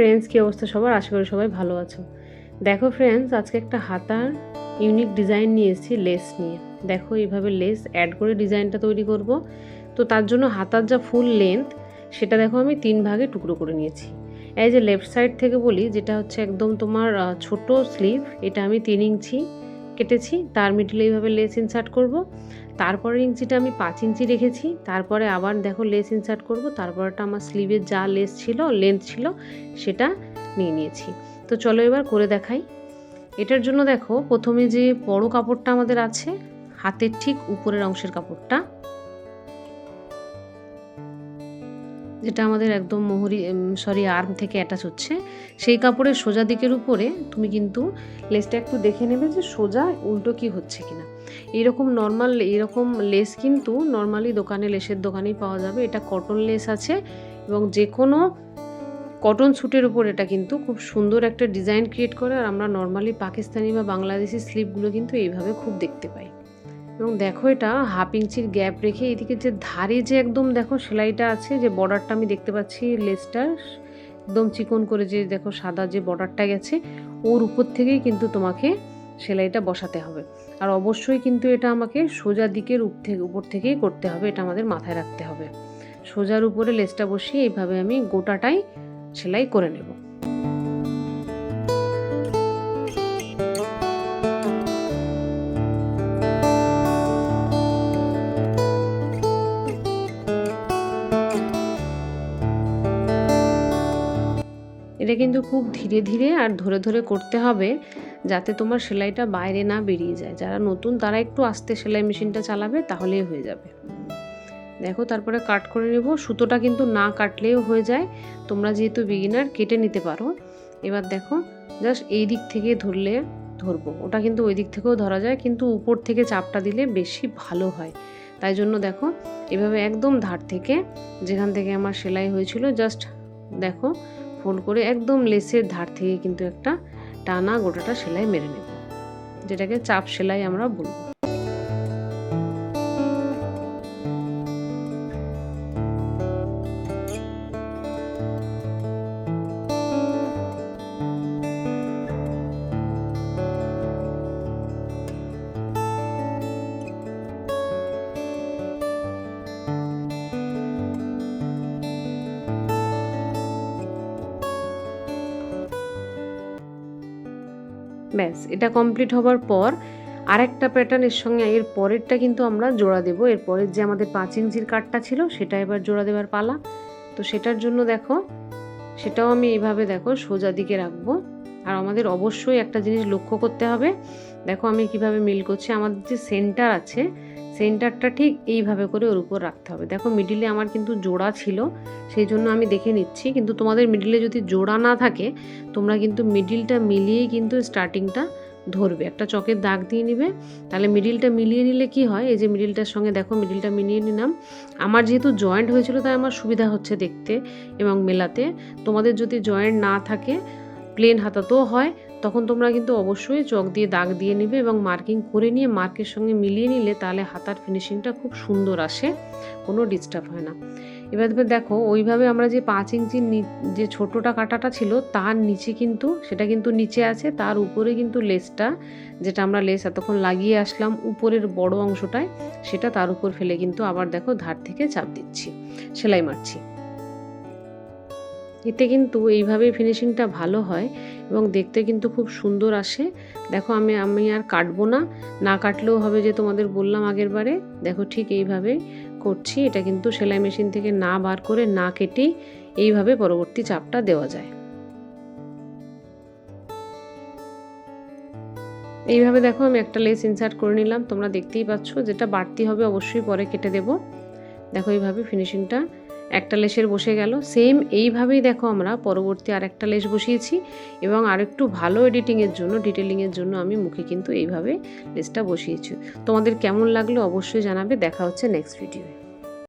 Friends কী অবস্থা সবার? আশা করি সবাই ভালো আছো। দেখো ফ্রেন্ডস আজকে একটা হাতার ইউনিক ডিজাইন নিয়ে এসেছি লেস নিয়ে। দেখো এইভাবে লেস অ্যাড করে ডিজাইনটা তৈরি করব। তো তার জন্য হাতার যা ফুল লেন্থ সেটা দেখো আমি তিন ভাগে টুকরো করে নিয়েছি। এই যে লেফট সাইড থেকে বলি, যেটা হচ্ছে একদম তোমার ছোট স্লিভ এটা আমি তিন ইঞ্চি কেটেছি। তার মিডলে এইভাবে লেস ইনসার্ট করব। তারপরের ইঞ্চিটা আমি পাঁচ ইঞ্চি রেখেছি। তারপরে আবার দেখো লেস ইনসার্ট করব। তারপরটা আমার স্লিভের যা লেস ছিল লেন্থ ছিল, সেটা নিয়ে নিয়েছি। তো চলো এবার করে দেখাই। এটার জন্য দেখো প্রথমে যে বড় কাপড়টা আমাদের আছে, হাতের ঠিক উপরের অংশের কাপড়টা। যেটা আমাদের একদম মোহরি সরি আর্ম থেকে অ্যাটাচ হচ্ছে। সেই কাপড়ের সোজা দিকের উপরে তুমি কিন্তু লেসটা একটু দেখে নেবে যে সোজা উল্টো কি হচ্ছে কিনা। এইরকম নর্মাল এরকম লেস কিন্তু নর্মালি দোকানে লেসের দোকানেই পাওয়া যাবে। এটা কটন লেস আছে এবং যে কোনো কটন স্যুটের উপর এটা কিন্তু খুব সুন্দর একটা ডিজাইন ক্রিয়েট করে। আর আমরা নর্মালি পাকিস্তানি বা বাংলাদেশি স্লিপগুলো কিন্তু এইভাবে খুব দেখতে পাই। এবং দেখো এটা হাফ ইঞ্চির গ্যাপ রেখে এদিকে যে ধারে যে একদম দেখো সেলাইটা আছে, যে বর্ডারটা আমি দেখতে পাচ্ছি লেসটার, একদম চিকন করে যে দেখো সাদা যে বর্ডারটা গেছে, ওর উপর থেকেই কিন্তু তোমাকে সেলাইটা বসাতে হবে। আর অবশ্যই কিন্তু এটা আমাকে সোজা দিকের উপ থেকে উপর থেকেই করতে হবে, এটা আমাদের মাথায় রাখতে হবে। সোজার উপরে লেসটা বসিয়ে এইভাবে আমি গোটাটাই সেলাই করে নেব। এটা কিন্তু খুব ধীরে ধীরে আর ধরে ধরে করতে হবে যাতে তোমার সেলাইটা বাইরে না বেরিয়ে যায়। যারা নতুন, তারা একটু আস্তে সেলাই মেশিনটা চালাবে, তাহলেই হয়ে যাবে। দেখো, তারপরে কাট করে নেব। সুতোটা কিন্তু না কাটলেও হয়ে যায়। তোমরা যেহেতু বিগিনার কেটে নিতে পারো। এবার দেখো জাস্ট এই দিক থেকে ধরলে ধরবো। ওটা কিন্তু ওই দিক থেকেও ধরা যায়, কিন্তু উপর থেকে চাপটা দিলে বেশি ভালো হয়। তাই জন্য দেখো, এভাবে একদম ধার থেকে যেখান থেকে আমার সেলাই হয়েছিল জাস্ট দেখো ফোল্ড করে একদম লেসের ধার থেকে কিন্তু একটা টানা গোটাটা সেলাই মেরে নেব। যেটাকে চাপ সেলাই আমরা বলব। ব্যাস, এটা কমপ্লিট হবার পর আরেকটা প্যাটার্ন এর সঙ্গে এর পরেরটা কিন্তু আমরা জোড়া দেবো। এর পরের যে আমাদের পাঁচ ইঞ্চির কাটটা ছিল, সেটা এবার জোড়া দেবার পালা। তো সেটার জন্য দেখো, সেটাও আমি এইভাবে দেখো সোজা দিকে রাখব। আর আমাদের অবশ্যই একটা জিনিস লক্ষ্য করতে হবে। দেখো আমি কীভাবে মিল করছি আমাদের যে সেন্টার আছে, সেন্টারটা ঠিক এইভাবে করে ওর উপর রাখতে হবে। দেখো মিডিলে আমার কিন্তু জোড়া ছিল, সেই জন্য আমি দেখে নিচ্ছি। কিন্তু তোমাদের মিডিলে যদি জোড়া না থাকে, তোমরা কিন্তু মিডিলটা মিলিয়েই কিন্তু স্টার্টিংটা ধরবে। একটা চকের দাগ দিয়ে নিবে। তাহলে মিডিলটা মিলিয়ে নিলে কি হয়? এই যে মিডিলটার সঙ্গে দেখো মিডিলটা মিলিয়ে নিলাম। আমার যেহেতু জয়েন্ট হয়েছিল, তাই আমার সুবিধা হচ্ছে দেখতে এবং মেলাতে। তোমাদের যদি জয়েন্ট না থাকে প্লেন হাতাতেও হয়, তখন তোমরা কিন্তু অবশ্যই চক দিয়ে দাগ দিয়ে নিবে এবং মার্কিং করে নিয়ে মার্কের সঙ্গে মিলিয়ে নিলে তাহলে হাতার ফিনিশিংটা খুব সুন্দর আসে, কোনো ডিস্টার্ব হয় না। এবার দেখো, ওইভাবে আমরা যে পাঁচ ইঞ্চির যে ছোটোটা কাটাটা ছিল, তার নিচে কিন্তু, সেটা কিন্তু নিচে আছে, তার উপরে কিন্তু লেসটা যেটা আমরা লেস এতক্ষণ লাগিয়ে আসলাম উপরের বড় অংশটায়, সেটা তার উপর ফেলে কিন্তু আবার দেখো ধার থেকে চাপ দিচ্ছি, সেলাই মারছি। এতে কিন্তু এইভাবে ফিনিশিংটা ভালো হয় এবং দেখতে কিন্তু খুব সুন্দর আসে। দেখো আমি আমি আর কাটবো না। না কাটলেও হবে যে তোমাদের বললাম আগের বারে। দেখো ঠিক এইভাবে করছি। এটা কিন্তু সেলাই মেশিন থেকে না বার করে না কেটেই এইভাবে পরবর্তী চাপটা দেওয়া যায়। এইভাবে দেখো আমি একটা লেস ইনসার্ট করে নিলাম। তোমরা দেখতেই পাচ্ছ। যেটা বাড়তি হবে অবশ্যই পরে কেটে দেব। দেখো এইভাবে ফিনিশিংটা একটা লেসের বসে গেল। সেম এইভাবেই দেখো আমরা পরবর্তী আর একটা লেস বসিয়েছি এবং আরেকটু ভালো এডিটিংয়ের জন্য ডিটেলিংয়ের জন্য আমি মুখে কিন্তু এইভাবে লেসটা বসিয়েছি। তোমাদের কেমন লাগল অবশ্যই জানাবে। দেখা হচ্ছে নেক্সট ভিডিওয়ে